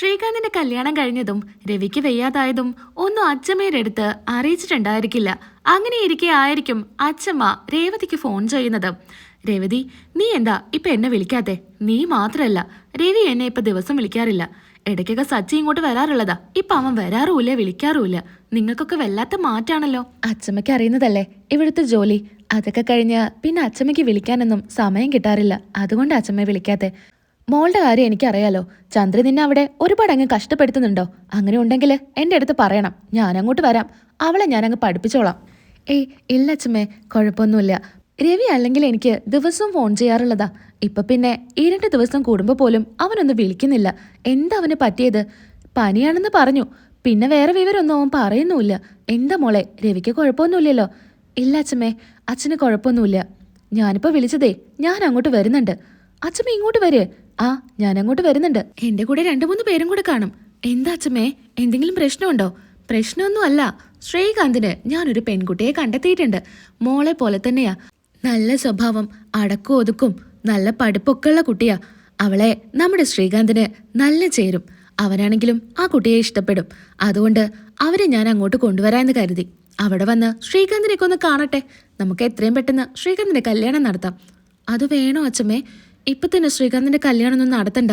ശ്രീകാന്തിന്റെ കല്യാണം കഴിഞ്ഞതും രവിക്ക് വയ്യാതായതും ഒന്നും അച്ഛമ്മയുടെ അടുത്ത് അറിയിച്ചിട്ടുണ്ടായിരിക്കില്ല. അങ്ങനെ ഇരിക്കെ ആയിരിക്കും അച്ഛമ്മ രേവതിക്ക് ഫോൺ ചെയ്യുന്നത്. രേവതി നീ എന്താ? ഇപ്പൊ എന്നെ വിളിക്കാത്തെ? നീ മാത്രല്ല. രവി എന്നെ ഇപ്പൊ ദിവസം വിളിക്കാറില്ല. ഇടയ്ക്കൊക്കെ സച്ചി ഇങ്ങോട്ട് വരാറുള്ളതാ. ഇപ്പൊ അവൻ വരാറുമില്ല വിളിക്കാറുമില്ല. നിങ്ങൾക്കൊക്കെ വല്ലാത്ത മാറ്റാണല്ലോ. അച്ഛമ്മയ്ക്ക് അറിയുന്നതല്ലേ? ഇവിടുത്തെ ജോലി. അതൊക്കെ കഴിഞ്ഞ് പിന്നെ അച്ഛമ്മയ്ക്ക് വിളിക്കാനൊന്നും സമയം കിട്ടാറില്ല. അതുകൊണ്ട് അച്ഛമ്മയെ വിളിക്കാത്തെ. മോളുടെ കാര്യം എനിക്കറിയാലോ. ചന്ദ്രൻ നിന്നെ അവിടെ ഒരുപാട് അങ്ങ് കഷ്ടപ്പെടുത്തുന്നുണ്ടോ? അങ്ങനെ ഉണ്ടെങ്കിൽ എന്റെ അടുത്ത് പറയണം. ഞാൻ അങ്ങോട്ട് വരാം. അവളെ ഞാൻ അങ്ങ് പഠിപ്പിച്ചോളാം. ഏയ് ഇല്ല അച്ഛമ്മേ കുഴപ്പമൊന്നുമില്ല. രവി അല്ലെങ്കിൽ എനിക്ക് ദിവസവും ഫോൺ ചെയ്യാറുള്ളതാ. ഇപ്പൊ പിന്നെ രണ്ട് ദിവസം കൂടുമ്പോൾ പോലും അവനൊന്നും വിളിക്കുന്നില്ല. എന്താ അവന് പറ്റിയത്? പനിയാണെന്ന് പറഞ്ഞു. പിന്നെ വേറെ വിവരമൊന്നും അവൻ പറയുന്നുമില്ല. എന്താ മോളെ രവിക്ക് കുഴപ്പമൊന്നുമില്ലല്ലോ. ഇല്ല അച്ഛമ്മേ അച്ഛന് കുഴപ്പമൊന്നുമില്ല. ഞാനിപ്പോ വിളിച്ചതേ ഞാൻ അങ്ങോട്ട് വരുന്നുണ്ട്. അച്ഛമ്മ ഇങ്ങോട്ട് വരേ. ആ ഞാൻ അങ്ങോട്ട് വരുന്നുണ്ട്. എന്റെ കൂടെ രണ്ടു മൂന്ന് പേരും കൂടെ കാണും. എന്താ അച്ഛമ്മേ എന്തെങ്കിലും പ്രശ്നമുണ്ടോ? പ്രശ്നമൊന്നും അല്ല ശ്രീകാന്തിന് ഞാനൊരു പെൺകുട്ടിയെ കണ്ടെത്തിയിട്ടുണ്ട്. മോളെ പോലെ തന്നെയാ. നല്ല സ്വഭാവം അടക്കും ഒതുക്കും നല്ല പഠിപ്പൊക്കെ ഉള്ള കുട്ടിയാ. അവളെ നമ്മുടെ ശ്രീകാന്തിന് നല്ല ചേരും. അവനാണെങ്കിലും ആ കുട്ടിയെ ഇഷ്ടപ്പെടും. അതുകൊണ്ട് അവരെ ഞാൻ അങ്ങോട്ട് കൊണ്ടുവരാമെന്ന് കരുതി. അവിടെ വന്ന് ശ്രീകാന്തിനെയൊക്കെ ഒന്ന് കാണട്ടെ. നമുക്ക് എത്രയും പെട്ടെന്ന് ശ്രീകാന്തിന്റെ കല്യാണം നടത്താം. അത് വേണോ അച്ഛമ്മേ? ഇപ്പൊ തന്നെ ശ്രീകാന്തിന്റെ കല്യാണം ഒന്നും നടത്തണ്ട.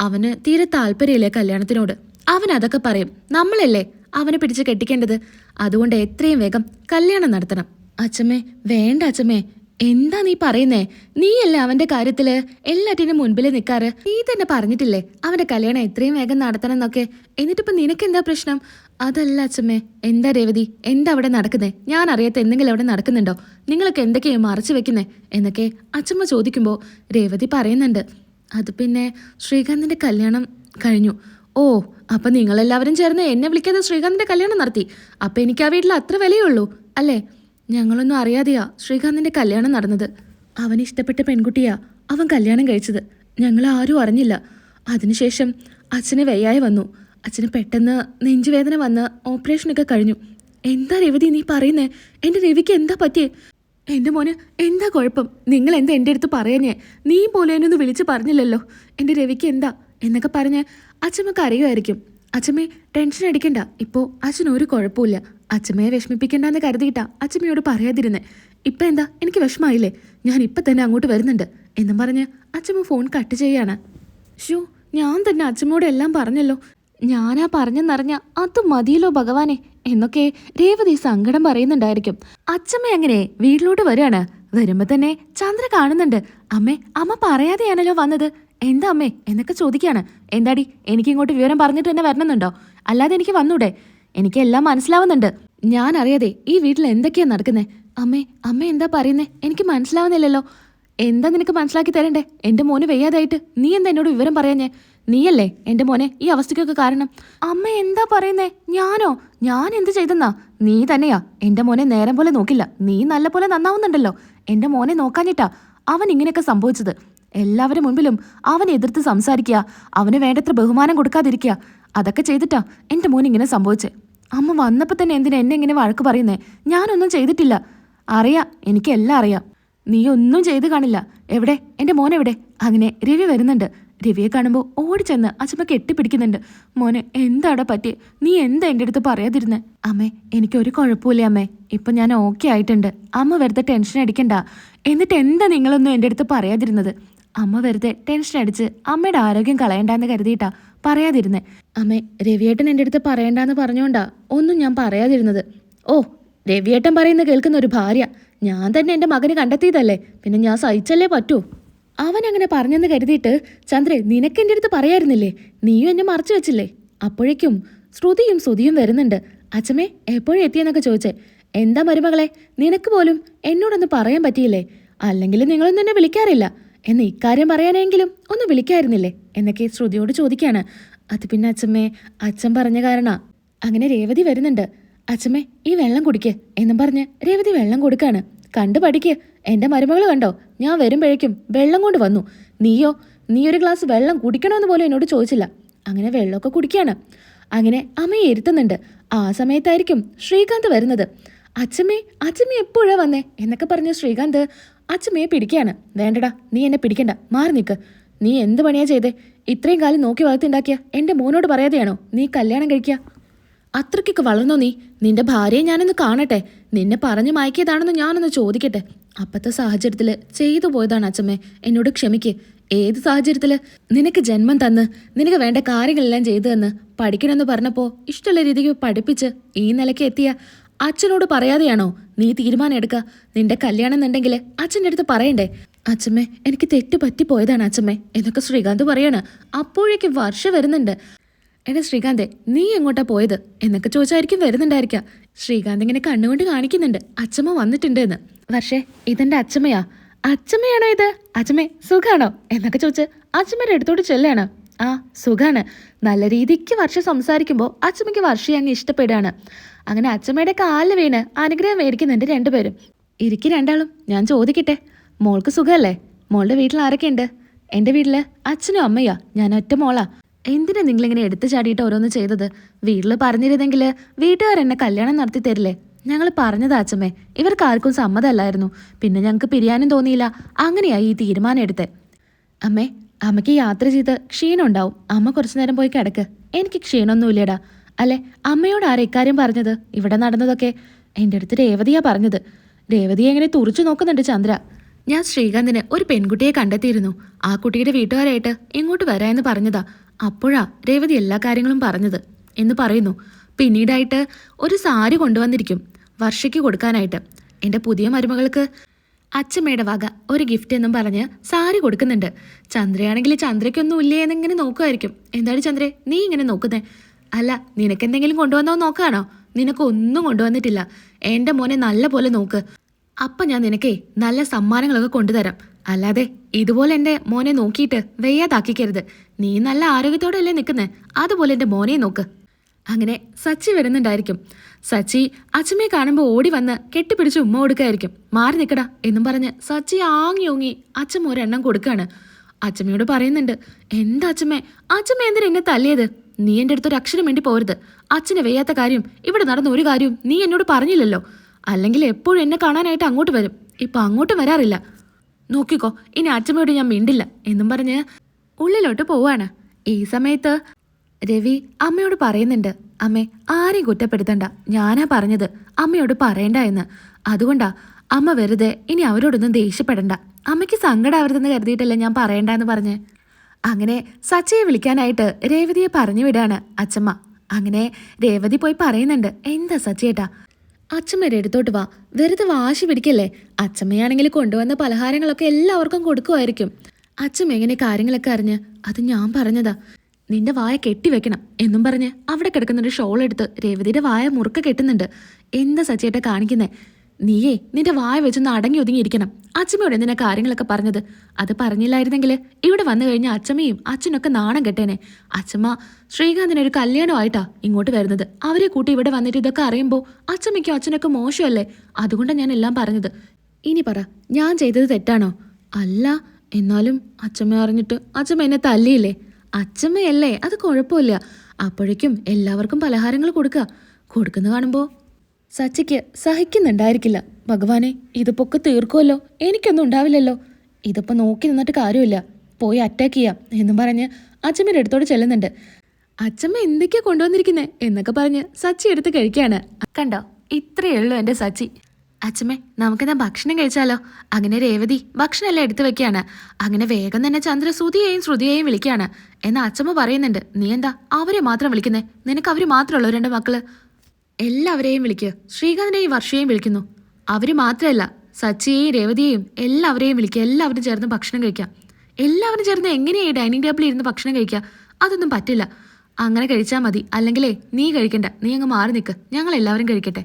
അവന് തീരെ താല്പര്യമില്ലേ കല്യാണത്തിനോട്? അവൻ അതൊക്കെ പറയും. നമ്മളല്ലേ അവനെ പിടിച്ച് കെട്ടിക്കേണ്ടത്? അതുകൊണ്ട് എത്രയും വേഗം കല്യാണം നടത്തണം. അച്ഛമ്മേ വേണ്ട അച്ഛമ്മേ എന്താ നീ പറയുന്നേ? നീയല്ലേ അവന്റെ കാര്യത്തിൽ എല്ലാറ്റിനും മുൻപിൽ നിൽക്കാറ് നീ തന്നെ പറഞ്ഞിട്ടില്ലേ അവന്റെ കല്യാണം എത്രയും വേഗം നടത്തണം എന്നൊക്കെ എന്നിട്ടിപ്പോ നിനക്കെന്താ പ്രശ്നം? അതല്ല അച്ഛമ്മേ എന്താ രേവതി? എന്താ അവിടെ നടക്കുന്നേ? ഞാൻ അറിയാത്ത എന്തെങ്കിലും അവിടെ നടക്കുന്നുണ്ടോ? നിങ്ങളൊക്കെ എന്തൊക്കെയാ മറച്ചു വെക്കുന്നേ? എന്നൊക്കെ അച്ഛമ്മ ചോദിക്കുമ്പോൾ രേവതി പറയുന്നുണ്ട്. അത് പിന്നെ ശ്രീകാന്തിന്റെ കല്യാണം കഴിഞ്ഞു. ഓ അപ്പൊ നിങ്ങളെല്ലാവരും ചേർന്ന് എന്നെ വിളിക്കാതെ ശ്രീകാന്തിന്റെ കല്യാണം നടത്തി. അപ്പൊ എനിക്ക് ആ വീട്ടിൽ അത്ര വിലയുള്ളൂ അല്ലേ? ഞങ്ങളൊന്നും അറിയാതെയാ ശ്രീകാന്തിന്റെ കല്യാണം നടന്നത്. അവന് ഇഷ്ടപ്പെട്ട പെൺകുട്ടിയാ അവൻ കല്യാണം കഴിച്ചത്. ഞങ്ങൾ ആരും അറിഞ്ഞില്ല. അതിനുശേഷം അച്ഛന് വയ്യായി വന്നു. അച്ഛന് പെട്ടെന്ന് നെഞ്ചുവേദന വന്ന് ഓപ്പറേഷനൊക്കെ കഴിഞ്ഞു. എന്താ രവതി നീ പറയുന്നേ? എന്റെ രവിക്ക് എന്താ പറ്റിയേ? എന്റെ മോന് എന്താ കുഴപ്പം? നിങ്ങൾ എന്താ എന്റെ അടുത്ത് പറയാഞ്ഞേ? നീ പോലെ എന്നെ ഒന്ന് വിളിച്ച് പറഞ്ഞില്ലല്ലോ. എന്റെ രവിക്ക് എന്താ? എന്നൊക്കെ പറഞ്ഞ് അച്ഛമ്മക്ക് അറിയുമായിരിക്കും അച്ഛമ്മേ ടെൻഷൻ അടിക്കണ്ട. ഇപ്പോൾ അച്ഛൻ ഒരു കുഴപ്പമില്ല അച്ഛമ്മയെ വിഷമിപ്പിക്കണ്ടെന്ന് കരുതിയിട്ടാ അച്ഛമ്മയോട് പറയാതിരുന്നേ. ഇപ്പം എന്താ? എനിക്ക് വിഷമായില്ലേ? ഞാൻ ഇപ്പം തന്നെ അങ്ങോട്ട് വരുന്നുണ്ട്. എന്നും പറഞ്ഞ് അച്ഛമ്മ ഫോൺ കട്ട് ചെയ്യാണ്. ഷോ ഞാൻ തന്നെ അച്ഛമ്മയോട് എല്ലാം പറഞ്ഞല്ലോ. ഞാനാ പറഞ്ഞെന്നറിഞ്ഞ അത് മതിയല്ലോ ഭഗവാനെ എന്നൊക്കെ രേവതി സങ്കടം പറയുന്നുണ്ടായിരിക്കും. അച്ഛമ്മ അങ്ങനെ വീട്ടിലോട്ട് വരികയാണ് വരുമ്പോ തന്നെ ചന്ദ്ര കാണുന്നുണ്ട്. അമ്മേ അമ്മ പറയാതെയാണല്ലോ വന്നത്. എന്താ അമ്മേ എന്നൊക്കെ ചോദിക്കാണ്. എന്താടി എനിക്ക് ഇങ്ങോട്ട് വിവരം പറഞ്ഞിട്ട് തന്നെ വരണമെന്നുണ്ടോ? അല്ലാതെ എനിക്ക് വന്നൂടെ. എനിക്ക് എല്ലാം മനസ്സിലാവുന്നുണ്ട്. ഞാൻ അറിയാതെ ഈ വീട്ടിൽ എന്തൊക്കെയാ നടക്കുന്നേ? അമ്മേ അമ്മ എന്താ പറയുന്നേ? എനിക്ക് മനസ്സിലാവുന്നില്ലല്ലോ. എന്താ നിനക്ക് മനസ്സിലാക്കി തരണ്ടേ? എന്റെ മോന് വയ്യാതായിട്ട്. നീ എന്താ എന്നോട് വിവരം പറയാഞ്ഞേ? നീയല്ലേ എന്റെ മോനെ ഈ അവസ്ഥയ്ക്കൊക്കെ കാരണം? അമ്മ എന്താ പറയുന്നേ? ഞാനോ? ഞാൻ എന്ത് ചെയ്തെന്നാ? നീ തന്നെയാ. എന്റെ മോനെ നേരം പോലെ നോക്കില്ല. നീ നല്ല പോലെ നന്നാവുന്നുണ്ടല്ലോ. എന്റെ മോനെ നോക്കാഞ്ഞിട്ടാ അവൻ ഇങ്ങനെയൊക്കെ സംഭവിച്ചത്. എല്ലാവരും മുൻപിലും അവനെ എതിർത്ത് സംസാരിക്കുക. അവന് വേണ്ടത്ര ബഹുമാനം കൊടുക്കാതിരിക്കുക. അതൊക്കെ ചെയ്തിട്ടാ എന്റെ മോൻ ഇങ്ങനെ സംഭവിച്ചേ. അമ്മ വന്നപ്പോൾ തന്നെ എന്തിനാ എന്നെ ഇങ്ങനെ വഴക്ക് പറയുന്നേ? ഞാനൊന്നും ചെയ്തിട്ടില്ല. അറിയാം എനിക്കെല്ലാം അറിയാം. നീ ഒന്നും ചെയ്ത് കാണില്ല. എവിടെ? എന്റെ മോൻ എവിടെ? അങ്ങനെ രവി വരുന്നുണ്ട്. രവിയെ കാണുമ്പോൾ ഓടിച്ചെന്ന് അച്ഛമ്മ കെട്ടിപ്പിടിക്കുന്നുണ്ട്. മോനെ എന്താടാ പറ്റിയെ? നീ എന്താ എന്റെ അടുത്ത് പറയാതിരുന്നേ? അമ്മേ എനിക്കൊരു കുഴപ്പമില്ല അമ്മേ. ഇപ്പൊ ഞാൻ ഓക്കെ ആയിട്ടുണ്ട്. അമ്മ വെറുതെ ടെൻഷൻ അടിക്കണ്ട. എന്നിട്ട് എന്താ നിങ്ങളൊന്നും എന്റെ അടുത്ത് പറയാതിരുന്നത്? അമ്മ വെറുതെ ടെൻഷൻ അടിച്ച് അമ്മയുടെ ആരോഗ്യം കളയണ്ടെന്ന് കരുതിയിട്ടാ പറയാതിരുന്നേ. അമ്മേ രവിയേട്ടൻ എന്റെ അടുത്ത് പറയണ്ടെന്ന് പറഞ്ഞുകൊണ്ടാ ഒന്നും ഞാൻ പറയാതിരുന്നത്. ഓ രവിയേട്ടൻ പറയുന്ന കേൾക്കുന്ന ഒരു ഭാര്യ. ഞാൻ തന്നെ എന്റെ മകന് കണ്ടെത്തിയതല്ലേ. പിന്നെ ഞാൻ സഹിച്ചല്ലേ പറ്റൂ. അവൻ അങ്ങനെ പറഞ്ഞെന്ന് കരുതിയിട്ട് ചന്ദ്രേ നിനക്ക് എന്റെ അടുത്ത് പറയായിരുന്നില്ലേ? നീയും എന്നെ മറച്ചു വെച്ചില്ലേ? അപ്പോഴേക്കും ശ്രുതിയും ശ്രുതിയും വരുന്നുണ്ട്. അച്ഛമ്മേ എപ്പോഴും എത്തിയെന്നൊക്കെ ചോദിച്ചേ. എന്താ മരുമകളെ നിനക്ക് പോലും എന്നോടൊന്ന് പറയാൻ പറ്റിയില്ലേ? അല്ലെങ്കിൽ നിങ്ങളൊന്നും എന്നെ വിളിക്കാറില്ല. എന്ന് ഇക്കാര്യം പറയാനെങ്കിലും ഒന്ന് വിളിക്കായിരുന്നില്ലേ? എന്നൊക്കെ ശ്രുതിയോട് ചോദിക്കാണ്. അത് പിന്നെ അച്ഛമ്മേ അച്ഛൻ പറഞ്ഞ കാരണ. അങ്ങനെ രേവതി വരുന്നുണ്ട്. അച്ഛമ്മേ ഈ വെള്ളം കുടിക്ക് എന്നും പറഞ്ഞ് രേവതി വെള്ളം കൊടുക്കാണ്. കണ്ടു പഠിക്ക്. എന്റെ മരുമകൾ കണ്ടോ? ഞാൻ വരുമ്പോഴേക്കും വെള്ളം കൊണ്ട് വന്നു. നീയോ? നീ ഒരു ഗ്ലാസ് വെള്ളം കുടിക്കണമെന്ന് പോലും എന്നോട് ചോദിച്ചില്ല. അങ്ങനെ വെള്ളമൊക്കെ കുടിക്കുകയാണ് അങ്ങനെ അമ്മയെ ഇരുത്തുന്നുണ്ട്. ആ സമയത്തായിരിക്കും ശ്രീകാന്ത് വരുന്നത്. അച്ഛമ്മേ അച്ഛമ്മ എപ്പോഴാ വന്നേ? എന്നൊക്കെ പറഞ്ഞ ശ്രീകാന്ത് അച്ഛമ്മയെ പിടിക്കുകയാണ് വേണ്ടടാ നീ എന്നെ പിടിക്കണ്ട. മാറി നിൽക്ക്. നീ എന്ത് പണിയാ ചെയ്തേ? ഇത്രയും കാലം നോക്കി വളർത്തിണ്ടാക്കിയ എന്റെ മോനോട് പറയാതെയാണോ നീ കല്യാണം കഴിക്കുക അത്രയ്ക്കൊക്കെ വളർന്നോ നീ? നിന്റെ ഭാര്യയെ ഞാനൊന്ന് കാണട്ടെ. നിന്നെ പറഞ്ഞു മയക്കിയതാണെന്ന് ഞാനൊന്ന് ചോദിക്കട്ടെ. അപ്പത്തെ സാഹചര്യത്തിൽ ചെയ്തു പോയതാണ് അച്ഛമ്മേ. എന്നോട് ക്ഷമിക്ക്. ഏത് സാഹചര്യത്തിൽ നിനക്ക് ജന്മം തന്ന് നിനക്ക് വേണ്ട കാര്യങ്ങളെല്ലാം ചെയ്തു തന്ന് പഠിക്കണമെന്ന് പറഞ്ഞപ്പോൾ ഇഷ്ടമുള്ള രീതിക്ക് പഠിപ്പിച്ച് ഈ നിലയ്ക്ക് എത്തിയ അച്ഛനോട് പറയാതെയാണോ നീ തീരുമാനം എടുക്കുക നിന്റെ കല്യാണം എന്നുണ്ടെങ്കിൽ അച്ഛന്റെ അടുത്ത് പറയണ്ടേ? അച്ഛമ്മേ എനിക്ക് തെറ്റ് പറ്റിപ്പോയതാണ് അച്ഛമ്മേ. എന്നൊക്കെ ശ്രീകാന്ത് പറയാണ്. അപ്പോഴേക്കും വർഷം വരുന്നുണ്ട്. എടാ ശ്രീകാന്തെ നീ എങ്ങോട്ടാ പോയത്? എന്നൊക്കെ ചോദിച്ചായിരിക്കും വരുന്നുണ്ടായിരിക്കാം ശ്രീകാന്ത് ഇങ്ങനെ കണ്ണുകൊണ്ട് കാണിക്കുന്നുണ്ട്. അച്ഛമ്മ വന്നിട്ടുണ്ട് എന്ന്. പക്ഷേ ഇതെന്റെ അച്ഛമ്മയാ. അച്ഛമ്മയാണോ ഇത്? അച്ഛമ്മേ സുഖാണോ? എന്നൊക്കെ ചോദിച്ച് അച്ഛമ്മയുടെ അടുത്തോട്ട് ചെല്ലാണ്. ആ സുഖാണ്. നല്ല രീതിക്ക് വർഷം സംസാരിക്കുമ്പോൾ അച്ഛമ്മയ്ക്ക് വർഷയെ അങ്ങ് ഇഷ്ടപ്പെടുകയാണ്. അങ്ങനെ അച്ഛമ്മയുടെ കാലിൽ വീണ് അനുഗ്രഹം മേടിക്കുന്നുണ്ട് രണ്ടുപേരും. ഇരിക്കും രണ്ടാളും. ഞാൻ ചോദിക്കട്ടെ. മോൾക്ക് സുഖമല്ലേ മോളുടെ വീട്ടിൽ ആരൊക്കെയുണ്ട്? എന്റെ വീട്ടിൽ അച്ഛനും അമ്മയാ. ഞാൻ ഒറ്റ മോളാ. എന്തിനാ നിങ്ങളിങ്ങനെ എടുത്തു ചാടിയിട്ട് ഓരോന്ന് ചെയ്തത്? വീട്ടിൽ പറഞ്ഞിരുന്നെങ്കിൽ വീട്ടുകാർ എന്നെ കല്യാണം നടത്തി തരില്ലേ? ഞങ്ങൾ പറഞ്ഞതാ അച്ഛമ്മേ. ഇവർക്ക് ആർക്കും സമ്മതമല്ലായിരുന്നു പിന്നെ ഞങ്ങൾക്ക് പിരിയാനും തോന്നിയില്ല. അങ്ങനെയായി ഈ തീരുമാനം എടുത്തേ. അമ്മേ അമ്മയ്ക്ക് യാത്ര ചെയ്ത് ക്ഷീണം ഉണ്ടാവും അമ്മ കുറച്ചു നേരം പോയി കിടക്ക്. എനിക്ക് ക്ഷീണമൊന്നുമില്ലടാ. അല്ലെ? അമ്മയോട് ആരെ ഇക്കാര്യം പറഞ്ഞത്? ഇവിടെ നടന്നതൊക്കെ. എന്റെ അടുത്ത് രേവതിയാ പറഞ്ഞത്. രേവതിയെ എങ്ങനെ തുറച്ചു നോക്കുന്നുണ്ട് ചന്ദ്ര? ഞാൻ ശ്രീകാന്തിന് ഒരു പെൺകുട്ടിയെ കണ്ടെത്തിയിരുന്നു. ആ കുട്ടിയുടെ വീട്ടുകാരായിട്ട് ഇങ്ങോട്ട് വരാമെന്ന് പറഞ്ഞതാ. അപ്പോഴാ രേവതി എല്ലാ കാര്യങ്ങളും പറഞ്ഞത് എന്ന് പറയുന്നു. പിന്നീടായിട്ട് ഒരു സാരി കൊണ്ടുവന്നിരിക്കും വർഷയ്ക്ക് കൊടുക്കാനായിട്ട്. എന്റെ പുതിയ മരുമകൾക്ക് അച്ഛമ്മയുടെ വക ഒരു ഗിഫ്റ്റ് എന്നും പറഞ്ഞ് സാരി കൊടുക്കുന്നുണ്ട്. ചന്ദ്രയാണെങ്കിൽ ചന്ദ്രയ്ക്കൊന്നും ഇല്ലേ എന്നിങ്ങനെ നോക്കുമായിരിക്കും. എന്താണ് ചന്ദ്രേ നീ ഇങ്ങനെ നോക്കുന്നേ? അല്ല നിനക്കെന്തെങ്കിലും കൊണ്ടുവന്നോ നോക്കാണോ? നിനക്കൊന്നും കൊണ്ടുവന്നിട്ടില്ല. എന്റെ മോനെ നല്ല പോലെ നോക്ക്. അപ്പൊ ഞാൻ നിനക്കേ നല്ല സമ്മാനങ്ങളൊക്കെ കൊണ്ടുതരാം. അല്ലാതെ ഇതുപോലെ എന്റെ മോനെ നോക്കിയിട്ട് വെയ്യാതാക്കിക്കരുത്. നീ നല്ല ആരോഗ്യത്തോടെയല്ലേ നിൽക്കുന്നേ. അതുപോലെ എന്റെ മോനെ നോക്ക്. അങ്ങനെ സച്ചി വരുന്നുണ്ടായിരിക്കും. സച്ചി അച്ഛമ്മയെ കാണുമ്പോൾ ഓടി വന്ന് കെട്ടിപ്പിടിച്ച് ഉമ്മ കൊടുക്കായിരിക്കും. മാറി നിൽക്കടാ എന്നും പറഞ്ഞ് സച്ചി ആങ്ങി ഓങ്ങി അച്ഛമ്മ ഒരെണ്ണം കൊടുക്കാണ്. അച്ഛമ്മയോട് പറയുന്നുണ്ട് എന്താ അച്ഛമ്മേ? അച്ഛമ്മ എന്തിനാ എന്നെ തല്ലിയത്? നീ എന്റെ അടുത്തൊരു അക്ഷരം വേണ്ടി പോരുത്. അച്ഛനെ വയ്യാത്ത കാര്യം ഇവിടെ നടന്ന ഒരു കാര്യവും നീ എന്നോട് പറഞ്ഞില്ലല്ലോ. അല്ലെങ്കിൽ എപ്പോഴും എന്നെ കാണാനായിട്ട് അങ്ങോട്ട് വരും. ഇപ്പൊ അങ്ങോട്ട് വരാറില്ല. നോക്കിക്കോ ഇനി അച്ഛമ്മയോട് ഞാൻ മിണ്ടില്ല. എന്നും പറഞ്ഞ് ഉള്ളിലോട്ട് പോവാണ്. ഈ സമയത്ത് രവി അമ്മയോട് പറയുന്നുണ്ട് അമ്മേ ആരെയും കുറ്റപ്പെടുത്തണ്ട. ഞാനാ പറഞ്ഞത്. അമ്മയോട് പറയണ്ട എന്ന്. അതുകൊണ്ടാ അമ്മ വെറുതെ ഇനി അവരോടൊന്നും ദേഷ്യപ്പെടണ്ട. അമ്മയ്ക്ക് സങ്കടാവരുതെന്ന് കരുതിയിട്ടല്ലേ ഞാൻ പറയണ്ട എന്ന് പറഞ്ഞ് അങ്ങനെ സച്ചയെ വിളിക്കാനായിട്ട് രേവതിയെ പറഞ്ഞു വിടാണ് അച്ഛമ്മ അങ്ങനെ രേവതി പോയി പറയുന്നുണ്ട് എന്താ സച്ചേട്ടാ അച്ഛമ്മയുടെ അടുത്തോട്ട് വാ. വെറുതെ വാശി പിടിക്കല്ലേ? അച്ഛമ്മയാണെങ്കിൽ കൊണ്ടുവന്ന പലഹാരങ്ങളൊക്കെ എല്ലാവർക്കും കൊടുക്കുമായിരിക്കും. അച്ഛമ്മ എങ്ങനെ കാര്യങ്ങളൊക്കെ അറിഞ്ഞ്? അത് ഞാൻ പറഞ്ഞതാ. നിന്റെ വായ കെട്ടിവെക്കണം എന്നും പറഞ്ഞ് അവിടെ കിടക്കുന്നൊരു ഷോൾ എടുത്ത് രേവതിയുടെ വായ മുറുക്ക കെട്ടുന്നുണ്ട്. എന്താ സച്ചേട്ട കാണിക്കുന്നേ? നീയേ നിന്റെ വായ വെച്ചൊന്ന് അടങ്ങി ഒതുങ്ങിയിരിക്കണം അച്ഛമ്മയോട് എന്തിനാ കാര്യങ്ങളൊക്കെ പറഞ്ഞത്? അത് പറഞ്ഞില്ലായിരുന്നെങ്കിൽ ഇവിടെ വന്നു കഴിഞ്ഞ അച്ഛമ്മയും അച്ഛനൊക്കെ നാണം കെട്ടേനെ. അച്ഛമ്മ ശ്രീകാന്തിനൊരു കല്യാണമായിട്ടാ ഇങ്ങോട്ട് വരുന്നത്. അവരെ കൂട്ടി ഇവിടെ വന്നിട്ട് ഇതൊക്കെ അറിയുമ്പോൾ അച്ഛമ്മയ്ക്കും അച്ഛനൊക്കെ മോശമല്ലേ? അതുകൊണ്ടാണ് ഞാൻ എല്ലാം പറഞ്ഞത്. ഇനി പറ ഞാൻ ചെയ്തത് തെറ്റാണോ? അല്ല എന്നാലും അച്ഛമ്മ അറിഞ്ഞിട്ട് അച്ഛമ്മ എന്നെ തല്ലിയില്ലേ? അച്ഛമ്മയല്ലേ അത് കുഴപ്പമില്ല. അപ്പോഴേക്കും എല്ലാവർക്കും പലഹാരങ്ങൾ കൊടുക്കുക. കൊടുക്കുന്ന കാണുമ്പോൾ സച്ചിക്ക് സഹിക്കുന്നുണ്ടായിരിക്കില്ല. ഭഗവാനെ ഇതിപ്പൊക്കെ തീർക്കുമല്ലോ എനിക്കൊന്നും ഉണ്ടാവില്ലല്ലോ. ഇതിപ്പോ നോക്കി നിന്നിട്ട് കാര്യമില്ല. പോയി അറ്റാക്ക് ചെയ്യാം എന്നും പറഞ്ഞ് അച്ഛമ്മയുടെ അടുത്തോട് ചെല്ലുന്നുണ്ട്. അച്ഛമ്മ എന്തൊക്കെയാ കൊണ്ടുവന്നിരിക്കുന്നേ എന്നൊക്കെ പറഞ്ഞ് സച്ചി എടുത്ത് കഴിക്കാണ്. കണ്ടോ? ഇത്രയേ ഉള്ളൂ എന്റെ സച്ചി. അച്ഛമ്മേ നമുക്കെന്നാ ഭക്ഷണം കഴിച്ചാലോ? അങ്ങനെ രേവതി ഭക്ഷണമെല്ലാം എടുത്തു വെക്കുകയാണ്. അങ്ങനെ വേഗം തന്നെ ചന്ദ്ര ശ്രുതിയെയും ശ്രുതിയെയും വിളിക്കുകയാണ്. എന്നാ അച്ഛമ്മ പറയുന്നുണ്ട് നീ എന്താ അവരെ മാത്രം വിളിക്കുന്നേ? നിനക്ക് അവർ മാത്രമുള്ളൂ രണ്ട് മക്കൾ. എല്ലാവരെയും വിളിക്കുക ശ്രീകാന്തിനെയും വർഷയെയും വിളിക്കുന്നു. അവർ മാത്രമല്ല സച്ചിയെയും രേവതിയെയും എല്ലാവരെയും വിളിക്കുക. എല്ലാവരും ചേർന്ന് ഭക്ഷണം കഴിക്കാം എല്ലാവരും ചേർന്ന് എങ്ങനെയായി ഡൈനിങ് ടേബിളിൽ ഇരുന്ന് ഭക്ഷണം കഴിക്കുക? അതൊന്നും പറ്റില്ല. അങ്ങനെ കഴിച്ചാൽ മതി. അല്ലെങ്കിലേ നീ കഴിക്കണ്ട. നീ അങ്ങ് മാറി നിൽക്ക് ഞങ്ങൾ എല്ലാവരും കഴിക്കട്ടെ.